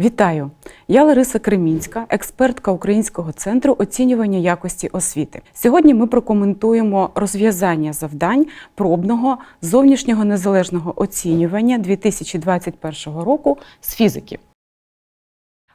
Вітаю! Я Лариса Кремінська, експертка Українського центру оцінювання якості освіти. Сьогодні ми прокоментуємо розв'язання завдань пробного зовнішнього незалежного оцінювання 2021 року з фізики.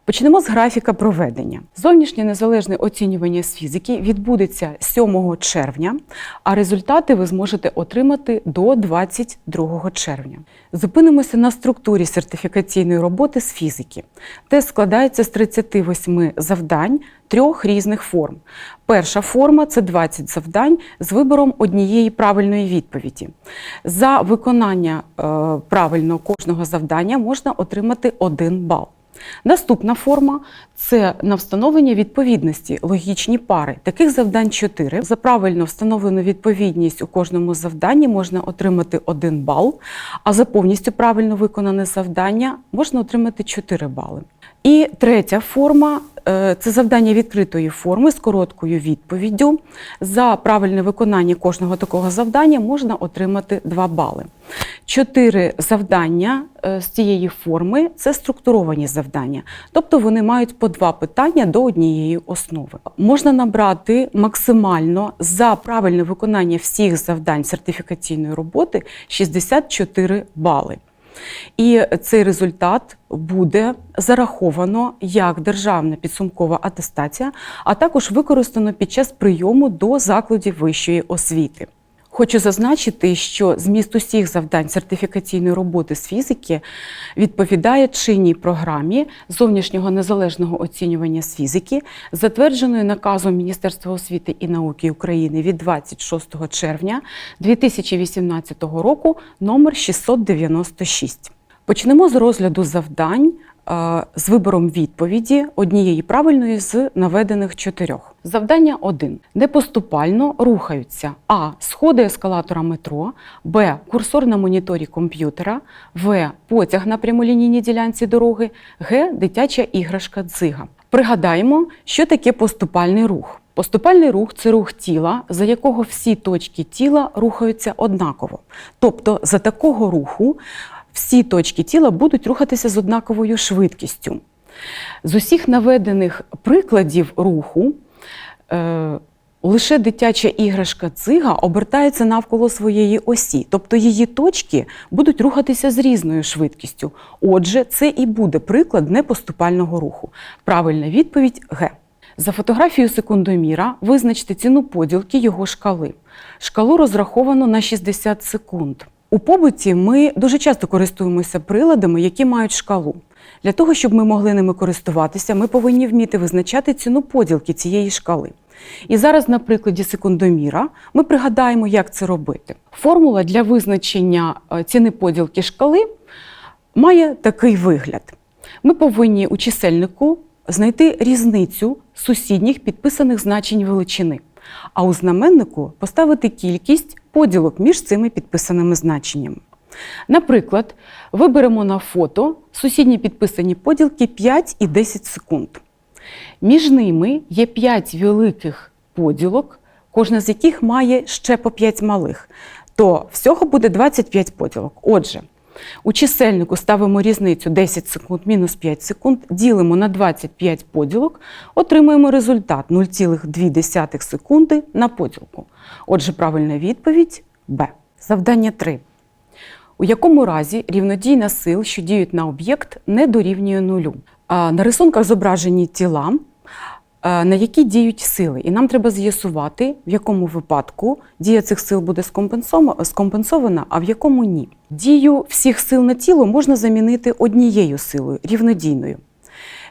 Почнемо з графіка проведення. Зовнішнє незалежне оцінювання з фізики відбудеться 7 червня, а результати ви зможете отримати до 22 червня. Зупинимося на структурі сертифікаційної роботи з фізики. Тест складається з 38 завдань трьох різних форм. Перша форма це 20 завдань з вибором однієї правильної відповіді. За виконання е, правильно кожного завдання можна отримати 1 бал. Наступна форма це на встановлення відповідності логічні пари. Таких завдань 4. За правильно встановлену відповідність у кожному завданні можна отримати 1 бал, а за повністю правильно виконане завдання можна отримати 4 бали. І третя форма це завдання відкритої форми з короткою відповіддю. За правильне виконання кожного такого завдання можна отримати 2 бали. Чотири завдання е, з цієї форми це структуровані завдання, тобто вони мають по два питання до однієї основи. Можна набрати максимально за правильне виконання всіх завдань сертифікаційної роботи 64 бали. І цей результат буде зараховано як державна підсумкова атестація, а також використано під час прийому до закладів вищої освіти. Хочу зазначити, що зміст усіх завдань сертифікаційної роботи з фізики відповідає чинній програмі зовнішнього незалежного оцінювання з фізики, затвердженої наказом Міністерства освіти і науки України від 26 червня 2018 року номер 696. Почнемо з розгляду завдань з вибором відповіді однієї правильної з наведених чотирьох. Завдання 1. Непоступально рухаються А. Сходи ескалатора метро, Б. Курсор на моніторі комп'ютера, В. Потяг на прямолінійній ділянці дороги, Г. Дитяча іграшка дзига. Пригадаємо, що таке поступальний рух. Поступальний рух це рух тіла, за якого всі точки тіла рухаються однаково. Тобто, за такого руху всі точки тіла будуть рухатися з однаковою швидкістю. З усіх наведених прикладів руху е, лише дитяча іграшка цига обертається навколо своєї осі, тобто її точки будуть рухатися з різною швидкістю. Отже, це і буде приклад непоступального руху. Правильна відповідь Г. За фотографією секундоміра визначте ціну поділки його шкали. Шкалу розраховано на 60 секунд. У побуті ми дуже часто користуємося приладами, які мають шкалу. Для того, щоб ми могли ними користуватися, ми повинні вміти визначати ціну поділки цієї шкали. І зараз, на прикладі секундоміра, ми пригадаємо, як це робити. Формула для визначення е, ціни поділки шкали має такий вигляд. Ми повинні у чисельнику знайти різницю сусідніх підписаних значень величини, а у знаменнику поставити кількість поділок між цими підписаними значеннями. Наприклад, виберемо на фото сусідні підписані поділки 5 і 10 секунд. Між ними є 5 великих поділок, кожна з яких має ще по 5 малих. То всього буде 25 поділок. Отже, у чисельнику ставимо різницю 10 секунд мінус 5 секунд, ділимо на 25 поділок, отримуємо результат 0,2 секунди на поділку. Отже, правильна відповідь Б. Завдання 3. У якому разі рівнодійна сил, що діють на об'єкт, не дорівнює нулю. На рисунках зображені тіла, на які діють сили. І нам треба з'ясувати, в якому випадку дія цих сил буде скомпенсована- скомпенсована, а в якому ні. Дію всіх сил на тіло можна замінити однією силою рівнодійною.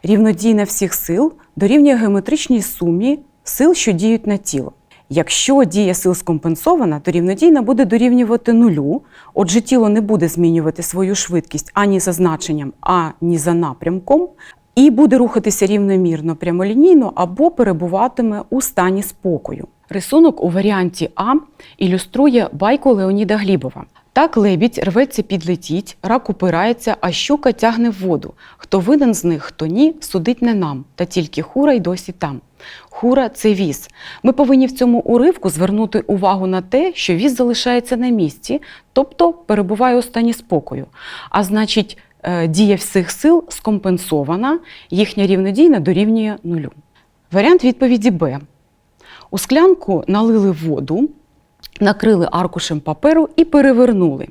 Рівнодійна всіх сил дорівнює геометричній сумі сил, що діють на тіло. Якщо дія сил скомпенсована, то рівнодійна буде дорівнювати нулю, отже, тіло не буде змінювати свою швидкість ані за значенням, ані за напрямком, і буде рухатися рівномірно прямолінійно або перебуватиме у стані спокою. Рисунок у варіанті А ілюструє байку Леоніда Глібова. Так лебідь рветься підлетіть, рак упирається, а щука тягне в воду. Хто винен з них, хто ні, судить не нам, та тільки хура й досі там. Хура це віз. Ми повинні в цьому уривку звернути увагу на те, що віз залишається на місці, тобто перебуває у стані спокою. А значить, дія всіх сил скомпенсована, їхня рівнодійна дорівнює нулю. Варіант відповіді Б. У склянку налили воду, накрили аркушем паперу і перевернули.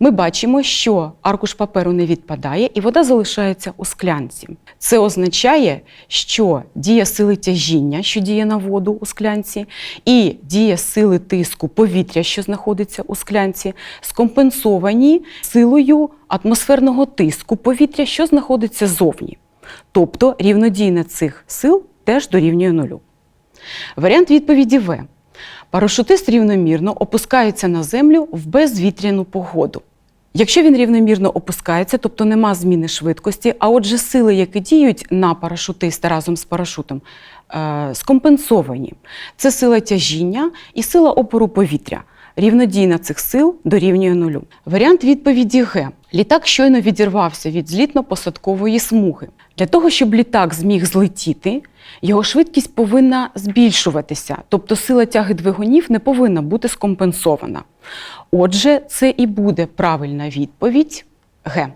Ми бачимо, що аркуш паперу не відпадає і вода залишається у склянці. Це означає, що дія сили тяжіння, що діє на воду у склянці, і дія сили тиску повітря, що знаходиться у склянці, скомпенсовані силою атмосферного тиску повітря, що знаходиться зовні. Тобто рівнодійна цих сил теж дорівнює нулю. Варіант відповіді В. Парашутист рівномірно опускається на землю в безвітряну погоду. Якщо він рівномірно опускається, тобто нема зміни швидкості, а отже, сили, які діють на парашутиста разом з парашутом, е, скомпенсовані. Це сила тяжіння і сила опору повітря. Рівнодійна цих сил дорівнює нулю. Варіант відповіді Г. Літак щойно відірвався від злітно-посадкової смуги. Для того, щоб літак зміг злетіти, його швидкість повинна збільшуватися, тобто сила тяги двигунів не повинна бути скомпенсована. Отже, це і буде правильна відповідь Г.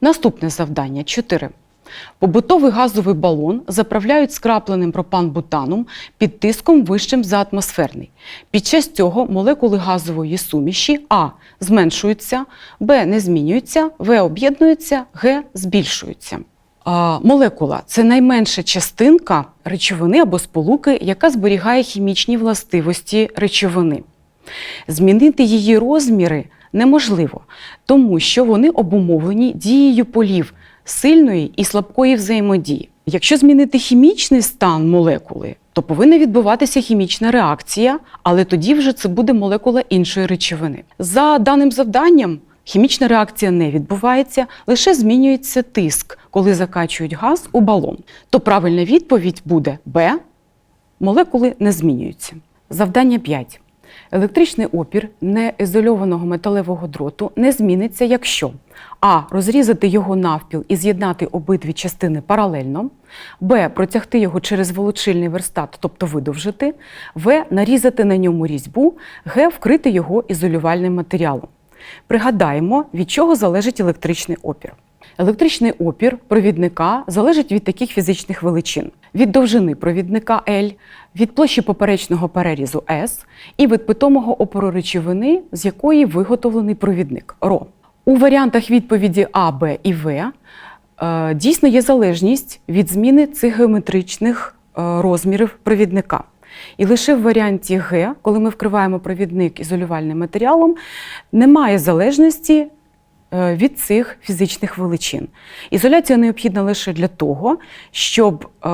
Наступне завдання 4. Побутовий газовий балон заправляють скрапленим пропан-бутаном під тиском вищим за атмосферний. Під час цього молекули газової суміші А зменшуються, Б не змінюються, В об'єднуються, Г збільшуються. А, Молекула це найменша частинка речовини або сполуки, яка зберігає хімічні властивості речовини. Змінити її розміри неможливо, тому що вони обумовлені дією полів сильної і слабкої взаємодії. Якщо змінити хімічний стан молекули, то повинна відбуватися хімічна реакція, але тоді вже це буде молекула іншої речовини. За даним завданням, хімічна реакція не відбувається, лише змінюється тиск, коли закачують газ у балон. То правильна відповідь буде Б. Молекули не змінюються. Завдання 5. Електричний опір неізольованого металевого дроту не зміниться, якщо А. Розрізати його навпіл і з'єднати обидві частини паралельно, Б. Протягти його через волочильний верстат, тобто видовжити, В. Нарізати на ньому різьбу, Г. Вкрити його ізолювальним матеріалом. Пригадаємо, від чого залежить електричний опір. Електричний опір провідника залежить від таких фізичних величин: від довжини провідника L, від площі поперечного перерізу S і від питомого опору речовини, з якої виготовлений провідник РО. У варіантах відповіді А, Б і В е, дійсно є залежність від зміни цих геометричних е, розмірів провідника. І лише в варіанті Г, коли ми вкриваємо провідник ізолювальним матеріалом, немає залежності від цих фізичних величин. Ізоляція необхідна лише для того, щоб е,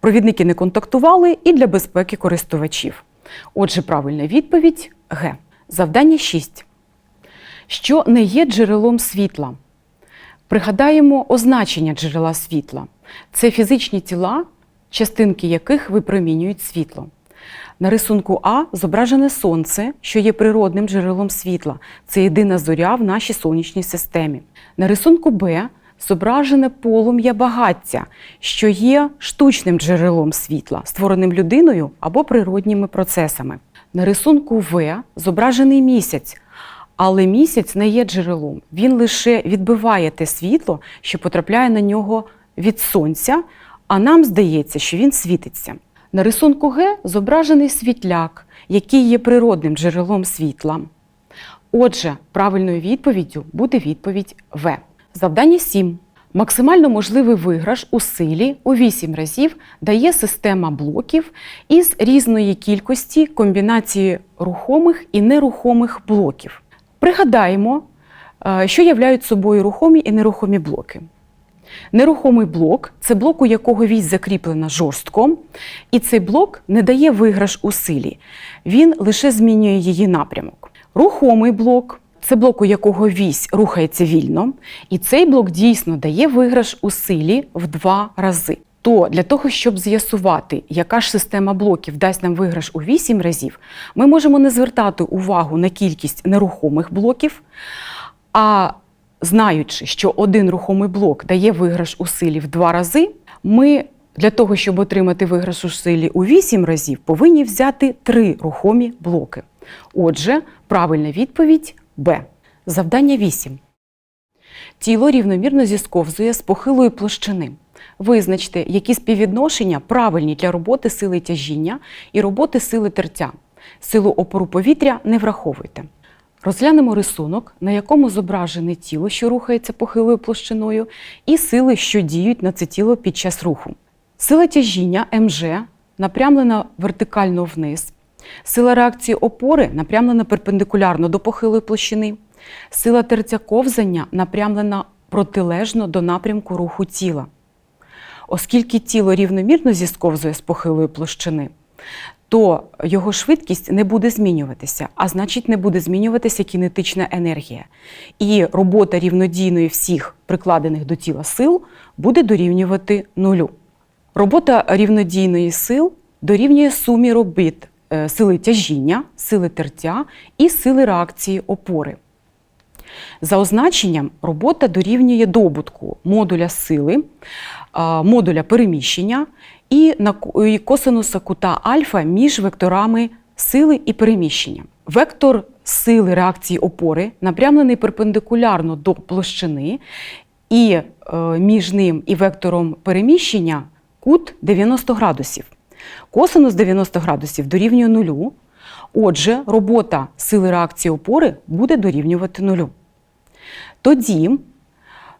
провідники не контактували і для безпеки користувачів. Отже, правильна відповідь Г. Завдання 6. Що не є джерелом світла? Пригадаємо означення джерела світла. Це фізичні тіла, частинки яких випромінюють світло. На рисунку А зображене сонце, що є природним джерелом світла. Це єдина зоря в нашій сонячній системі. На рисунку Б зображене полум'я багаття, що є штучним джерелом світла, створеним людиною або природніми процесами. На рисунку В зображений місяць, але місяць не є джерелом. Він лише відбиває те світло, що потрапляє на нього від сонця, а нам здається, що він світиться. На рисунку Г зображений світляк, який є природним джерелом світла. Отже, правильною відповіддю буде відповідь В. Завдання 7. Максимально можливий виграш у силі у 8 разів дає система блоків із різної кількості комбінації рухомих і нерухомих блоків. Пригадаємо, е, що являють собою рухомі і нерухомі блоки. Нерухомий блок це блок, у якого вісь закріплена жорстко, і цей блок не дає виграш у силі, він лише змінює її напрямок. Рухомий блок це блок, у якого вісь рухається вільно, і цей блок дійсно дає виграш у силі в два рази. То для того, щоб з'ясувати, яка ж система блоків дасть нам виграш у 8 разів, ми можемо не звертати увагу на кількість нерухомих блоків, а знаючи, що один рухомий блок дає виграш у силі в два рази, ми для того, щоб отримати виграш у силі у 8 разів, повинні взяти три рухомі блоки. Отже, правильна відповідь Б. Завдання 8. Тіло рівномірно зісковзує з похилої площини. Визначте, які співвідношення правильні для роботи сили тяжіння і роботи сили тертя. Силу опору повітря не враховуйте. Розглянемо рисунок, на якому зображене тіло, що рухається похилою площиною, і сили, що діють на це тіло під час руху. Сила тяжіння МЖ напрямлена вертикально вниз. Сила реакції опори напрямлена перпендикулярно до похилої площини. Сила тертя ковзання напрямлена протилежно до напрямку руху тіла. Оскільки тіло рівномірно зісковзує з похилої площини, то його швидкість не буде змінюватися, а значить, не буде змінюватися кінетична енергія. І робота рівнодійної всіх прикладених до тіла сил буде дорівнювати нулю. Робота рівнодійної сил дорівнює сумі робіт е, сили тяжіння, сили тертя і сили реакції опори. За означенням, робота дорівнює добутку модуля сили, модуля переміщення і косинуса кута альфа між векторами сили і переміщення. Вектор сили реакції опори напрямлений перпендикулярно до площини, і е, між ним і вектором переміщення кут 90 градусів. Косинус 90 градусів дорівнює нулю. Отже, робота сили реакції опори буде дорівнювати нулю. Тоді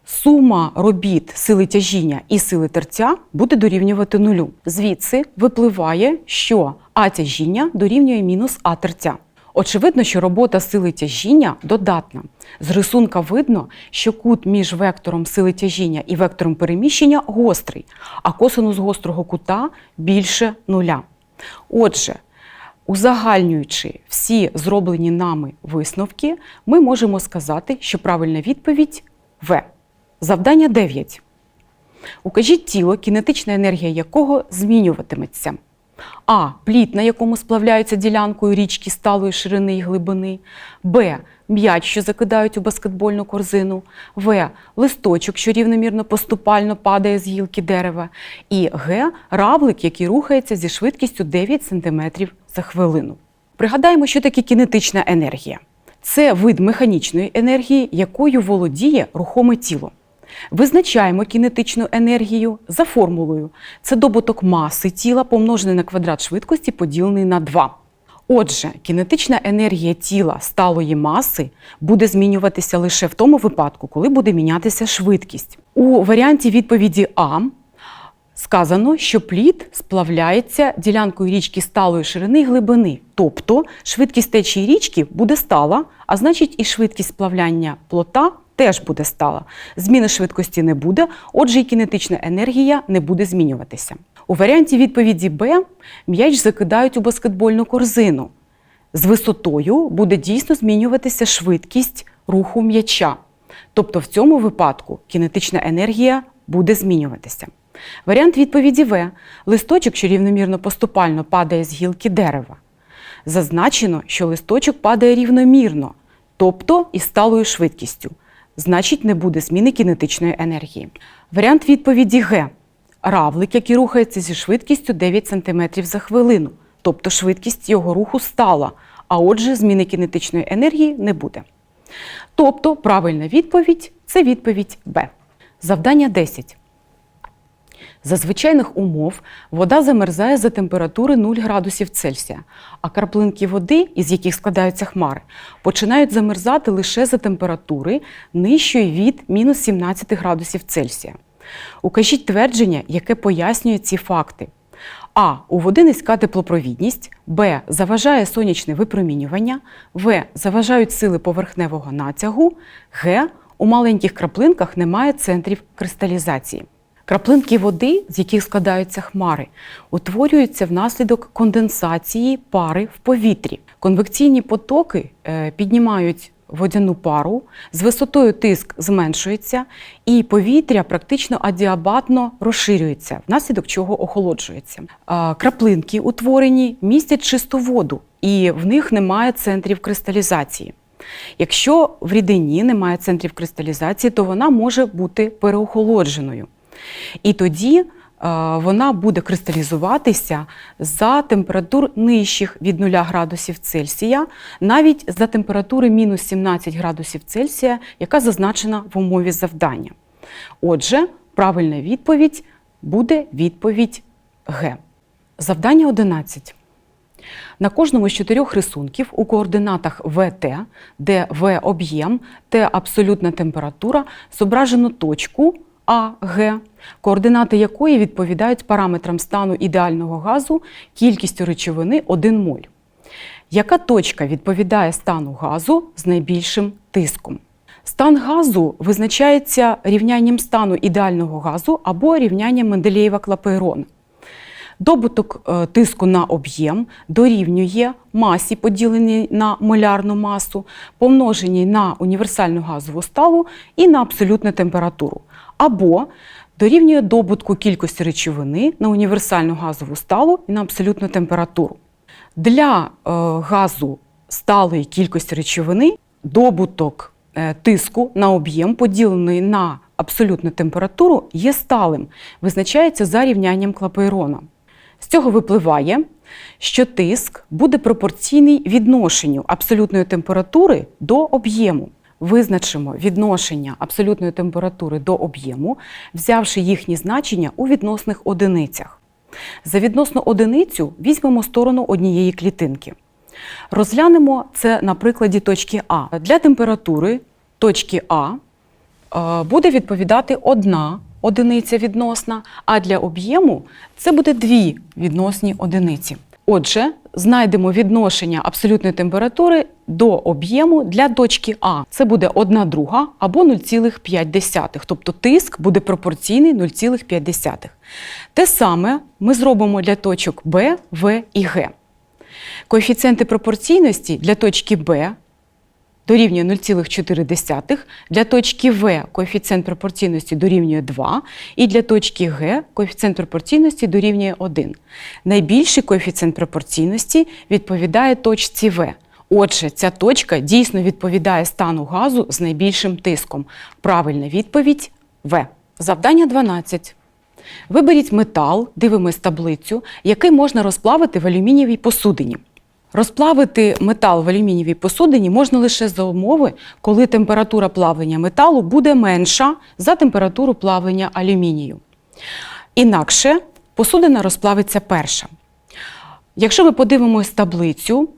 сума робіт сили тяжіння і сили тертя буде дорівнювати нулю. Звідси випливає, що А тяжіння дорівнює мінус А тертя. Очевидно, що робота сили тяжіння додатна. З рисунка видно, що кут між вектором сили тяжіння і вектором переміщення гострий, а косинус гострого кута більше нуля. Отже, Узагальнюючи всі зроблені нами висновки, ми можемо сказати, що правильна відповідь В. Завдання 9. Укажіть тіло, кінетична енергія якого змінюватиметься. А. Плід, на якому сплавляються ділянкою річки сталої ширини і глибини. Б. М'яч, що закидають у баскетбольну корзину. В. Листочок, що рівномірно поступально падає з гілки дерева. І Г. Равлик, який рухається зі швидкістю 9 см за хвилину. Пригадаємо, що таке кінетична енергія. Це вид механічної енергії, якою володіє рухоме тіло. Визначаємо кінетичну енергію за формулою. Це добуток маси тіла помножений на квадрат швидкості, поділений на 2. Отже, кінетична енергія тіла сталої маси буде змінюватися лише в тому випадку, коли буде мінятися швидкість. У варіанті відповіді А сказано, що плід сплавляється ділянкою річки сталої ширини і глибини. Тобто швидкість течії річки буде стала, а значить і швидкість сплавляння плота теж буде стала. Зміни швидкості не буде, отже, і кінетична енергія не буде змінюватися. У варіанті відповіді Б м'яч закидають у баскетбольну корзину. З висотою буде дійсно змінюватися швидкість руху м'яча. Тобто в цьому випадку кінетична енергія буде змінюватися. Варіант відповіді В. Листочок, що рівномірно поступально падає з гілки дерева. Зазначено, що листочок падає рівномірно, тобто із сталою швидкістю. Значить, не буде зміни кінетичної енергії. Варіант відповіді Г. Равлик, який рухається зі швидкістю 9 см за хвилину, тобто швидкість його руху стала, а отже, зміни кінетичної енергії не буде. Тобто правильна відповідь це відповідь Б. Завдання 10. За звичайних умов вода замерзає за температури 0 градусів Цельсія, а краплинки води, із яких складаються хмари, починають замерзати лише за температури нижчої від мінус 17 градусів Цельсія. Укажіть твердження, яке пояснює ці факти. А. У води низька теплопровідність, Б. Заважає сонячне випромінювання, В. Заважають сили поверхневого натягу, Г. У маленьких краплинках немає центрів кристалізації. Краплинки води, з яких складаються хмари, утворюються внаслідок конденсації пари в повітрі. Конвекційні потоки е, піднімають водяну пару, з висотою тиск зменшується, і повітря практично адіабатно розширюється, внаслідок чого охолоджується. Краплинки утворені містять чисту воду, і в них немає центрів кристалізації. Якщо в рідині немає центрів кристалізації, то вона може бути переохолодженою. І тоді вона буде кристалізуватися за температур нижчих від 0 градусів Цельсія, навіть за температури мінус 17 градусів Цельсія, яка зазначена в умові завдання. Отже, правильна відповідь буде відповідь Г. Завдання 11. На кожному з чотирьох рисунків у координатах ВТ, де В об'єм, Т абсолютна температура, зображено точку А, Г, координати якої відповідають параметрам стану ідеального газу кількістю речовини 1 моль. Яка точка відповідає стану газу з найбільшим тиском? Стан газу визначається рівнянням стану ідеального газу або рівнянням Менделєєва клапейрона Добуток е, тиску на об'єм дорівнює масі, поділеній на молярну масу, помноженій на універсальну газову сталу і на абсолютну температуру. Або дорівнює добутку кількості речовини на універсальну газову сталу і на абсолютну температуру. Для е, газу сталої кількості речовини добуток е, тиску на об'єм, поділений на абсолютну температуру, є сталим, визначається за рівнянням Клапейрона. З цього випливає, що тиск буде пропорційний відношенню абсолютної температури до об'єму. Визначимо відношення абсолютної температури до об'єму, взявши їхні значення у відносних одиницях. За відносну одиницю візьмемо сторону однієї клітинки. Розглянемо це на прикладі точки А. Для температури точки А е, буде відповідати одна одиниця відносна, а для об'єму це буде дві відносні одиниці. Отже, знайдемо відношення абсолютної температури до об'єму для точки А. Це буде 1 друга або 0,5, тобто тиск буде пропорційний 0,5. Те саме ми зробимо для точок Б, В і Г. Коефіцієнти пропорційності для точки Б дорівнює 0,4, для точки В коефіцієнт пропорційності дорівнює 2, і для точки Г коефіцієнт пропорційності дорівнює 1. Найбільший коефіцієнт пропорційності відповідає точці В. Отже, ця точка дійсно відповідає стану газу з найбільшим тиском. Правильна відповідь В. Завдання 12. Виберіть метал, дивимось таблицю, який можна розплавити в алюмінієвій посудині. Розплавити метал в алюмінієвій посудині можна лише за умови, коли температура плавлення металу буде менша за температуру плавлення алюмінію. Інакше посудина розплавиться перша. Якщо ми подивимось таблицю,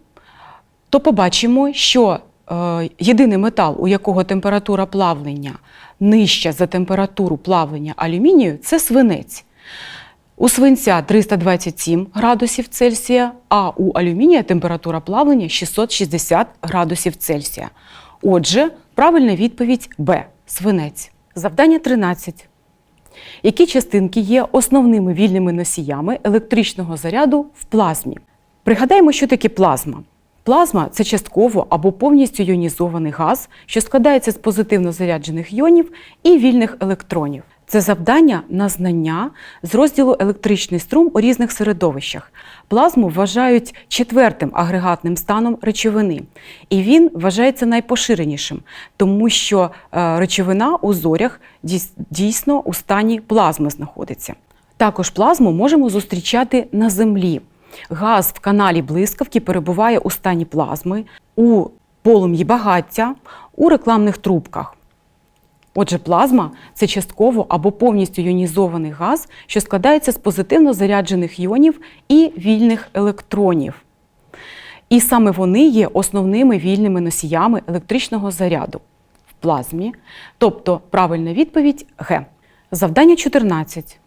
то побачимо, що е, єдиний метал, у якого температура плавлення нижча за температуру плавлення алюмінію, це свинець. У свинця 327 градусів Цельсія, а у алюмінія температура плавлення 660 градусів Цельсія. Отже, правильна відповідь Б. Свинець. Завдання 13. Які частинки є основними вільними носіями електричного заряду в плазмі? Пригадаємо, що таке плазма. Плазма це частково або повністю іонізований газ, що складається з позитивно заряджених іонів і вільних електронів. Це завдання на знання з розділу електричний струм у різних середовищах. Плазму вважають четвертим агрегатним станом речовини, і він вважається найпоширенішим, тому що е, речовина у зорях дійсно у стані плазми знаходиться. Також плазму можемо зустрічати на землі. Газ в каналі блискавки перебуває у стані плазми, у полум'ї багаття, у рекламних трубках. Отже, плазма це частково або повністю іонізований газ, що складається з позитивно заряджених іонів і вільних електронів. І саме вони є основними вільними носіями електричного заряду в плазмі. Тобто правильна відповідь Г. Завдання 14.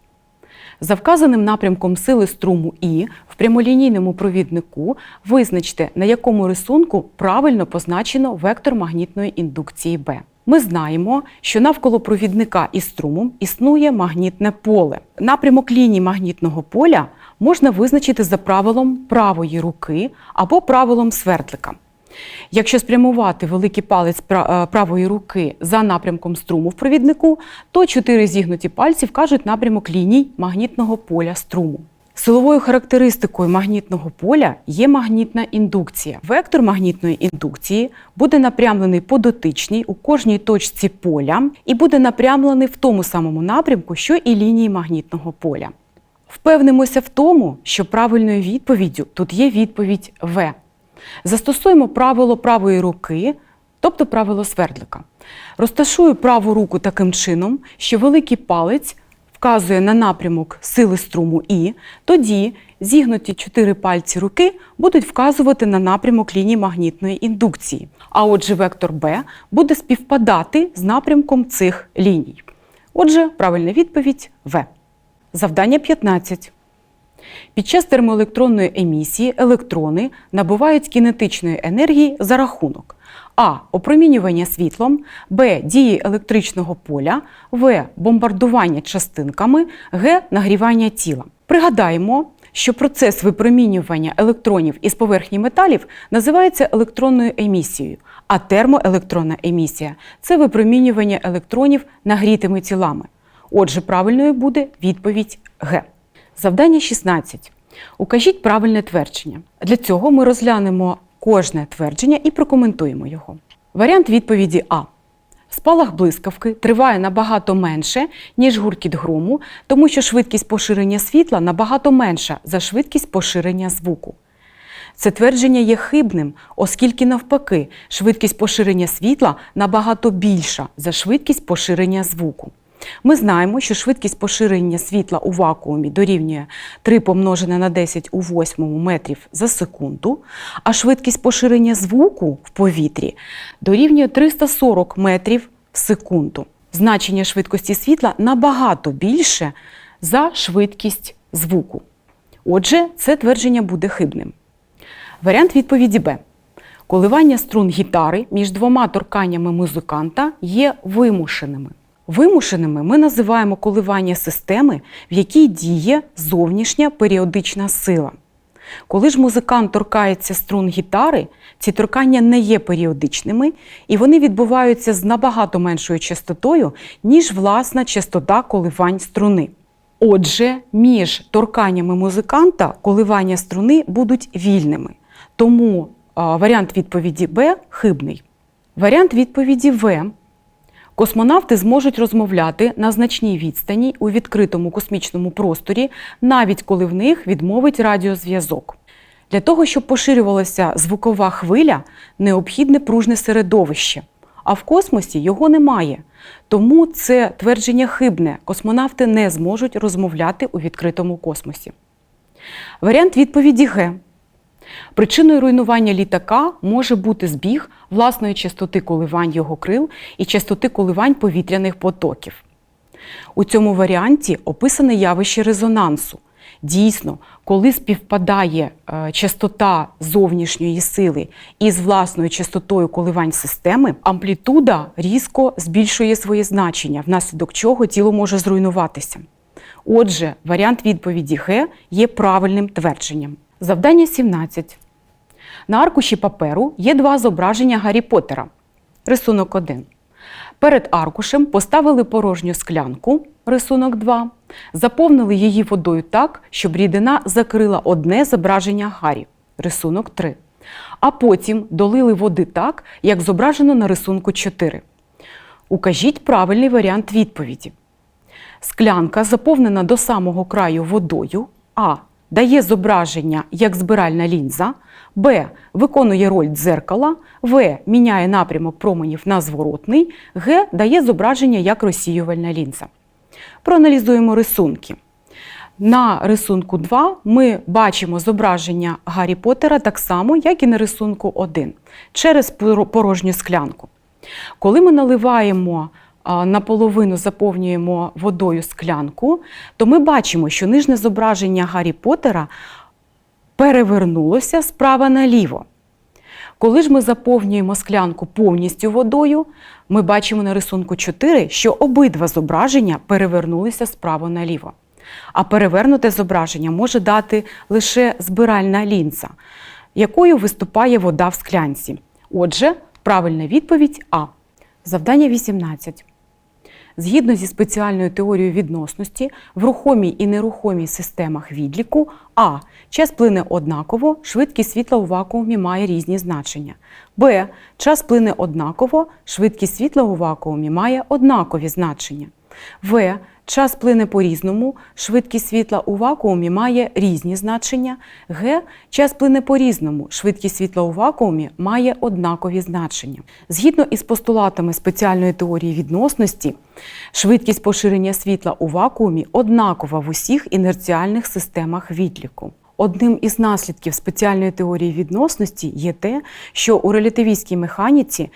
За вказаним напрямком сили струму І в прямолінійному провіднику визначте, на якому рисунку правильно позначено вектор магнітної індукції Б. Ми знаємо, що навколо провідника із струмом існує магнітне поле. Напрямок лінії магнітного поля можна визначити за правилом правої руки або правилом свердлика. Якщо спрямувати великий палець е, правої руки за напрямком струму в провіднику, то чотири зігнуті пальці вкажуть напрямок ліній магнітного поля струму. Силовою характеристикою магнітного поля є магнітна індукція. Вектор магнітної індукції буде напрямлений по дотичній у кожній точці поля і буде напрямлений в тому самому напрямку, що і лінії магнітного поля. Впевнимося в тому, що правильною відповіддю тут є відповідь В. Застосуємо правило правої руки, тобто правило свердлика. Розташую праву руку таким чином, що великий палець вказує на напрямок сили струму І, тоді зігнуті чотири пальці руки будуть вказувати на напрямок лінії магнітної індукції. А отже, вектор Б буде співпадати з напрямком цих ліній. Отже, правильна відповідь В. Завдання 15. Під час термоелектронної емісії електрони набувають кінетичної енергії за рахунок А. Опромінювання світлом, Б. Дії електричного поля, В. Бомбардування частинками, Г. Нагрівання тіла. Пригадаємо, що процес випромінювання електронів із поверхні металів називається електронною емісією, а термоелектронна емісія це випромінювання електронів нагрітими тілами. Отже, правильною буде відповідь Г. Завдання 16. Укажіть правильне твердження. Для цього ми розглянемо кожне твердження і прокоментуємо його. Варіант відповіді А. Спалах блискавки триває набагато менше, ніж гуркіт грому, тому що швидкість поширення світла набагато менша за швидкість поширення звуку. Це твердження є хибним, оскільки навпаки, швидкість поширення світла набагато більша за швидкість поширення звуку. Ми знаємо, що швидкість поширення світла у вакуумі дорівнює 3 помножене на 10 у восьмому метрів за секунду, а швидкість поширення звуку в повітрі дорівнює 340 метрів в секунду. Значення швидкості світла набагато більше за швидкість звуку. Отже, це твердження буде хибним. Варіант відповіді Б. Коливання струн гітари між двома торканнями музиканта є вимушеними. Вимушеними ми називаємо коливання системи, в якій діє зовнішня періодична сила. Коли ж музикант торкається струн гітари, ці торкання не є періодичними і вони відбуваються з набагато меншою частотою, ніж власна частота коливань струни. Отже, між торканнями музиканта коливання струни будуть вільними. Тому а, варіант відповіді Б хибний. Варіант відповіді В. Космонавти зможуть розмовляти на значній відстані у відкритому космічному просторі, навіть коли в них відмовить радіозв'язок. Для того, щоб поширювалася звукова хвиля, необхідне пружне середовище, а в космосі його немає. Тому це твердження хибне. Космонавти не зможуть розмовляти у відкритому космосі. Варіант відповіді Г. Причиною руйнування літака може бути збіг власної частоти коливань його крил і частоти коливань повітряних потоків. У цьому варіанті описане явище резонансу. Дійсно, коли співпадає е, частота зовнішньої сили із власною частотою коливань системи, амплітуда різко збільшує своє значення, внаслідок чого тіло може зруйнуватися. Отже, варіант відповіді Г є правильним твердженням. Завдання 17. На аркуші паперу є два зображення Гаррі Поттера. Рисунок 1. Перед аркушем поставили порожню склянку, рисунок 2, заповнили її водою так, щоб рідина закрила одне зображення Гаррі, рисунок 3. А потім долили води так, як зображено на рисунку 4. Укажіть правильний варіант відповіді. Склянка заповнена до самого краю водою. А. Дає зображення як збиральна лінза, Б. Виконує роль дзеркала, В. Міняє напрямок променів на зворотний, Г. Дає зображення як розсіювальна лінза. Проаналізуємо рисунки. На рисунку 2 ми бачимо зображення Гаррі Поттера так само, як і на рисунку 1, через порожню склянку. Коли ми наливаємо наполовину заповнюємо водою склянку, то ми бачимо, що нижнє зображення Гаррі Поттера перевернулося справа наліво. Коли ж ми заповнюємо склянку повністю водою, ми бачимо на рисунку 4, що обидва зображення перевернулися справа наліво. А перевернуте зображення може дати лише збиральна лінза, якою виступає вода в склянці. Отже, правильна відповідь А. Завдання 18. Згідно зі спеціальною теорією відносності, в рухомій і нерухомій системах відліку А. Час плине однаково, швидкість світла у вакуумі має різні значення. Б. Час плине однаково, швидкість світла у вакуумі має однакові значення. В. Час плине по-різному, швидкість світла у вакуумі має різні значення. Г. Час плине по-різному, швидкість світла у вакуумі має однакові значення. Згідно із постулатами спеціальної теорії відносності, швидкість поширення світла у вакуумі однакова в усіх інерціальних системах відліку. Одним із наслідків спеціальної теорії відносності є те, що у релятивістській механіці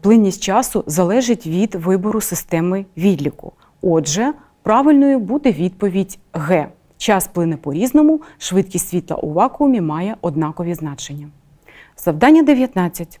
плинність часу залежить від вибору системи відліку. Отже, правильною буде відповідь Г. Час плине по-різному, швидкість світла у вакуумі має однакові значення. Завдання 19.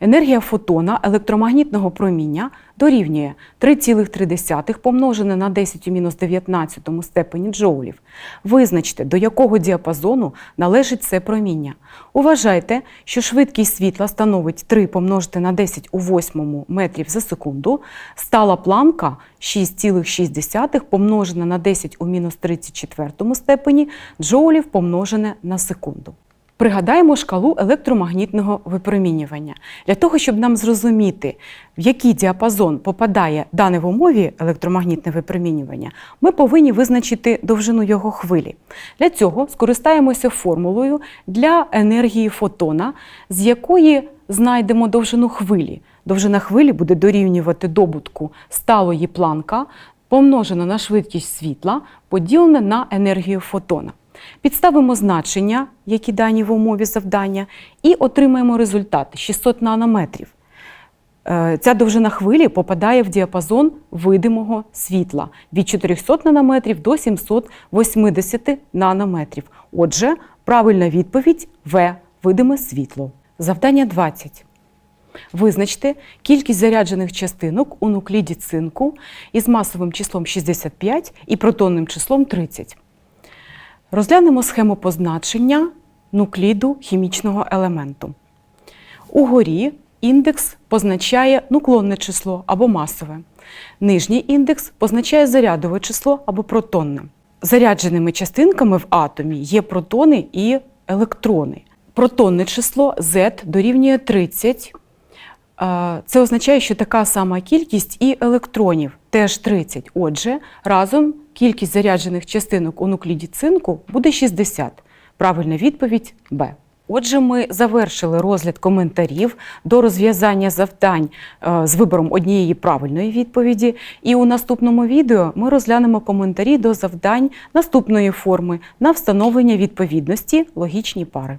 Енергія фотона електромагнітного проміння дорівнює 3,3 помножене на 10 у мінус 19 степені джоулів. Визначте, до якого діапазону належить це проміння. Уважайте, що швидкість світла становить 3 помножити на 10 у 8 метрів за секунду. Стала планка 6,6 помножена на 10 у мінус 34 степені джоулів помножене на секунду. Пригадаємо шкалу електромагнітного випромінювання. Для того, щоб нам зрозуміти, в який діапазон попадає дане в умові електромагнітне випромінювання, ми повинні визначити довжину його хвилі. Для цього скористаємося формулою для енергії фотона, з якої знайдемо довжину хвилі. Довжина хвилі буде дорівнювати добутку сталої планка, помножено на швидкість світла, поділене на енергію фотона. Підставимо значення, які дані в умові завдання, і отримаємо результат 600 нанометрів. Е, Ця довжина хвилі попадає в діапазон видимого світла від 400 нанометрів до 780 нанометрів. Отже, правильна відповідь В видиме світло. Завдання 20. Визначте кількість заряджених частинок у нукліді цинку із масовим числом 65 і протонним числом 30. Розглянемо схему позначення нукліду хімічного елементу. Угорі індекс позначає нуклонне число або масове. Нижній індекс позначає зарядове число або протонне. Зарядженими частинками в атомі є протони і електрони. Протонне число Z дорівнює 30. Це означає, що така сама кількість і електронів теж 30. Отже, разом кількість заряджених частинок у нукліді цинку буде 60. Правильна відповідь Б. Отже, ми завершили розгляд коментарів до розв'язання завдань е, з вибором однієї правильної відповіді. І у наступному відео ми розглянемо коментарі до завдань наступної форми на встановлення відповідності логічні пари.